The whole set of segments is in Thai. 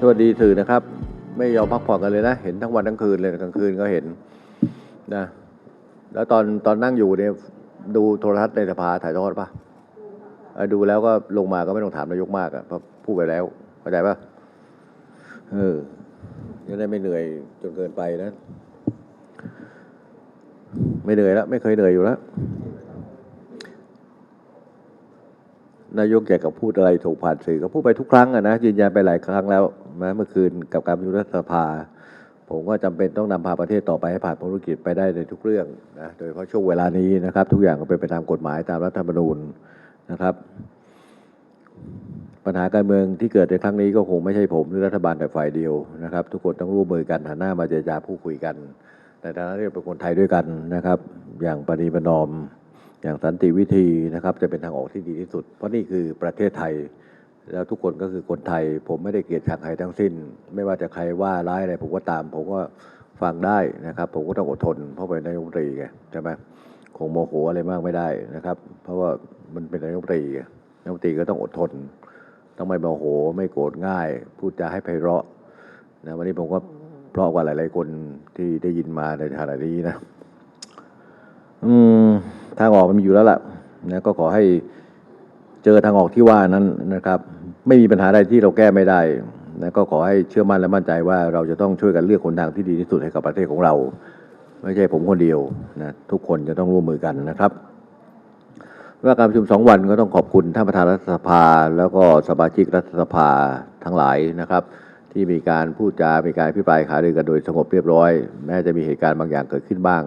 สวัสดีสื่อนะครับ ไม่ยอมพักผ่อนกันเลยนะ เห็นทั้งวันทั้งคืนเลยกลางคืนก็เห็นนะแล้วตอนตอนนั่งอยู่เนี่ยดูโทรทัศน์ในสภาถ่ายทอดปะดูแล้วก็ลงมาก็ไม่ต้องถามนายกมากอะเพราะพูดไปแล้วเข้าใจปะเออจะได้ไม่เหนื่อยจนเกินไปนะ ไม่เหนื่อยแล้ว ไม่เคยเหนื่อยอยู่แล้ว นายกอยากกับพูดอะไรถูกผ่านสื่อก็พูดไปทุกครั้งนะยืนยันไปหลายครั้งแล้วนะเมื่อคืนกับการประชุรัฐสภา ผมก็จำเป็นต้องนำพาประเทศต่อไปให้ผ่านภารกิจไปได้ในทุกเรื่องนะโดยเฉพาะช่วงเวลานี้นะครับ ทุกอย่างก็เป็นไปตามกฎหมายตามรัฐธรรมนูญนะครับ ปัญหาการเมืองที่เกิดในครั้งนี้ก็คงไม่ใช่ผมหรือรัฐบาลแต่ฝ่ายเดียวนะครับ ทุกคนต้องร่วมมือกันหันหน้ามาเจรจาพูดคุยกันในฐานะที่เราเป็นคนไทยด้วยกันนะครับ อย่างปณีประนอม อย่างสันติวิธีนะครับจะเป็นทางออกที่ดีที่สุด เพราะนี่คือประเทศไทย แล้วทุกคนก็คือคนไทย ผมไม่ได้เกลียดชังใครทั้งสิ้น ไม่ว่าจะใครว่าร้ายอะไรผมก็ตาม ผมก็ฟังได้นะครับ ผมก็ต้องอดทน เพราะเป็นนายกรัฐมนตรีไงใช่ไหมคงโมโหอะไรมากไม่ได้นะครับ เพราะว่ามันเป็นนายกรัฐมนตรีนายกรัฐมนตรีก็ต้องอดทนต้องไม่โมโหไม่โกรธง่าย พูดจาให้ไพเราะนะวันนี้ผมก็เพราะกว่าหลาย ๆ คนที่ได้ยินมาในฐานะนี้นะ อืมทางออกมันมีอยู่แล้วล่ะนะก็ขอให้เจอทางออกที่ว่านั้นนะครับ ไม่มีปัญหาใดที่เราแก้ไม่ได้นะก็ขอให้เชื่อมั่นและมั่นใจว่าเราจะต้องช่วยกันเลือกคนทางที่ดีที่สุดให้กับประเทศของเรา ไม่ใช่ผมคนเดียวนะทุกคนจะต้องร่วมมือกันนะครับว่าการประชุมสองวันก็ต้องขอบคุณท่านประธานรัฐสภา แล้วก็สมาชิกรัฐสภาทั้งหลายนะครับ ที่มีการพูดจา มีการพิปรายขารือกันโดยสงบเรียบร้อย แม้จะมีเหตุการณ์บางอย่างเกิดขึ้นบ้าง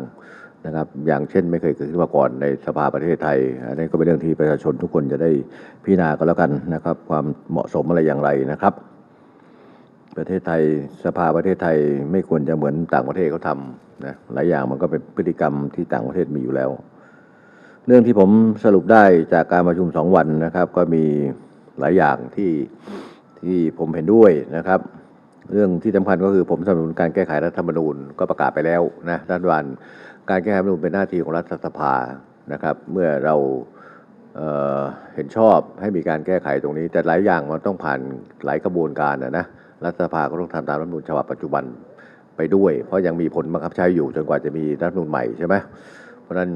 นะครับ อย่างเช่นไม่เคยเกิดขึ้นมาก่อนในสภาประเทศไทย อันนี้ก็เป็นเรื่องที่ประชาชนทุกคนจะได้พิจารณากันแล้วกันนะครับ ความเหมาะสมอะไรอย่างไรนะครับ ประเทศไทยสภาประเทศไทยไม่ควรจะเหมือนต่างประเทศเขาทำนะหลายอย่างมันก็เป็นพฤติกรรมที่ต่างประเทศมีอยู่แล้ว เรื่องที่ผมสรุปได้จากการประชุมสองวันนะครับ ก็มีหลายอย่างที่ที่ผมเห็นด้วยนะครับ เรื่องที่สำคัญก็คือผมสนับสนุนการแก้ไขรัฐธรรมนูญก็ประกาศไปแล้วนะรัฐบาลการแก้ไขรัฐธรรมนูญเป็นหน้าที่ของรัฐสภานะครับ เมื่อเราเเห็นชอบให้มีการแก้ไขตรงนี้ แต่หลายอย่างมันต้องผ่านหลายกระบวนการนะนะรัฐสภาก็ต้องทำตามรัฐธรรมนูญฉบับปัจจุบันไปด้วย เพราะยังมีผลบังคับใช้อยู่จนกว่าจะมีรัฐธรรมนูญใหม่ใช่ไหมเพราะฉะนั้น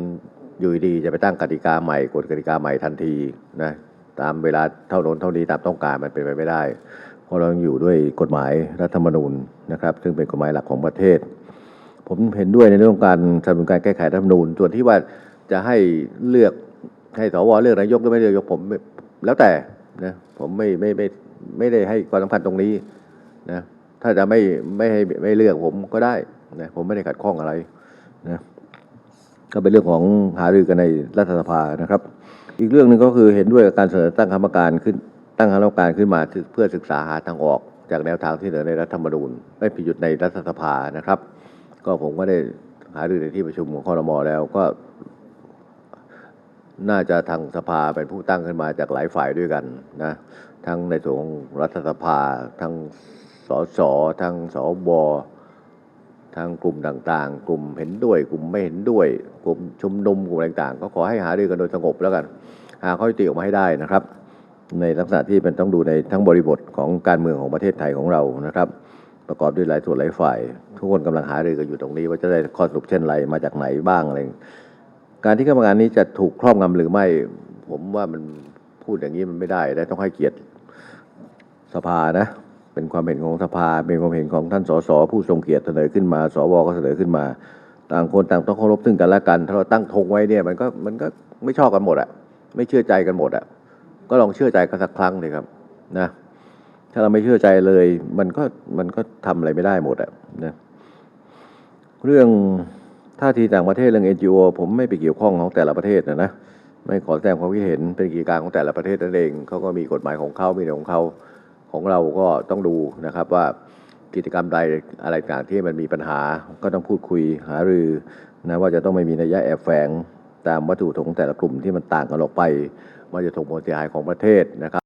อยู่ดีๆจะไปตั้งกติกาใหม่กฎกติกาใหม่ทันทีนะตามเวลาเท่าโน้นเท่านี้ตามต้องการมันเป็นไปไม่ได้ ราะเราอยู่ด้วยกฎหมายรัฐธรรมนูญนะครับ ซึ่งเป็นกฎหมายหลักของประเทศ ผมเห็นด้วยในเรื่องการสนับสนุนการแก้ไขรัฐธรรมนูญ ส่วนที่ว่าจะให้เลือกให้สวเลือกนายกหรือไม่เลือกยกผมแล้วแต่นะผมไม่ไม่ไม่ไม่ได้ให้ความสำคัญตรงนี้นะถ้าจะไม่ไม่ให้ไม่เลือกผมก็ได้นะผมไม่ได้ขัดข้องอะไรนะก็เป็นเรื่องของหารือกันในรัฐสภานะครับ อีกเรื่องหนึ่งก็คือเห็นด้วยกับการเสนอตั้งคณะกรรมการขึ้น ตั้งคณะกรรมการขึ้นมาเพื่อศึกษาหาทางออก จากแนวทางที่เสนอในรัฐธรรมนูญไม่ผิดหยุดในรัฐสภานะครับ ก็ผมก็ได้หารือในที่ประชุมของคอรมอแล้วก็ น่าจะทางสภาเป็นผู้ตั้งขึ้นมาจากหลายฝ่ายด้วยกันนะทั้งในส่วนของรัฐสภาทั้งสสทั้งสบทั้งกลุ่มต่างๆ กลุ่มเห็นด้วย กลุ่มไม่เห็นด้วย กลุ่มชุมนุมกลุ่มต่างๆ ก็ขอให้หารือกันโดยสงบแล้วกัน หาข้อยุติออกมาให้ได้นะครับ ในลักษณะที่เป็นต้องดูในทั้งบริบทของการเมืองของประเทศไทยของเรานะครับ ประกอบด้วยหลายส่วนหลายฝ่าย ทุกคนกำลังหารือกันอยู่ตรงนี้ ว่าจะได้ข้อสรุปเช่นไรมาจากไหนบ้างอะไรการที่กรรมการนี้จะถูกครอบงำหรือไม่ ผมว่ามันพูดอย่างนี้มันไม่ได้และต้องให้เกียรติสภานะ เป็นความเห็นของสภา เป็นความเห็นของท่านสสผู้ทรงเกียรติเสนอขึ้นมา สวก็เสนอขึ้นมา ต่างคนต่างต้องเคารพซึ่งกันและกัน ถ้าเราตั้งธงไว้เนี่ยมันก็มันก็ไม่ชอบกันหมดอะไม่เชื่อใจกันหมดอะ ก็ลองเชื่อใจกันสักครั้งเลยครับนะ ถ้าเราไม่เชื่อใจเลย มันก็มันก็ทำอะไรไม่ได้หมดอะนะเรื่องท่าทีต่างประเทศเรื่อง NGO ผมไม่ไปเกี่ยวข้องของแต่ละประเทศนะนะไม่ขอแสดงความคิดเห็นเป็นกิจการของแต่ละประเทศนั่นเองเขาก็มีกฎหมายของเขามีของเขาของเราก็ต้องดูนะครับว่ากิจกรรมใดอะไรต่างที่มันมีปัญหาก็ต้องพูดคุยหารือนะว่าจะต้องไม่มีนัยยะแอบแฝงตามวัตถุประสงค์ของแต่ละกลุ่มที่มันต่างกันออกไป มันจะส่งผลเสียหายของประเทศนะครับ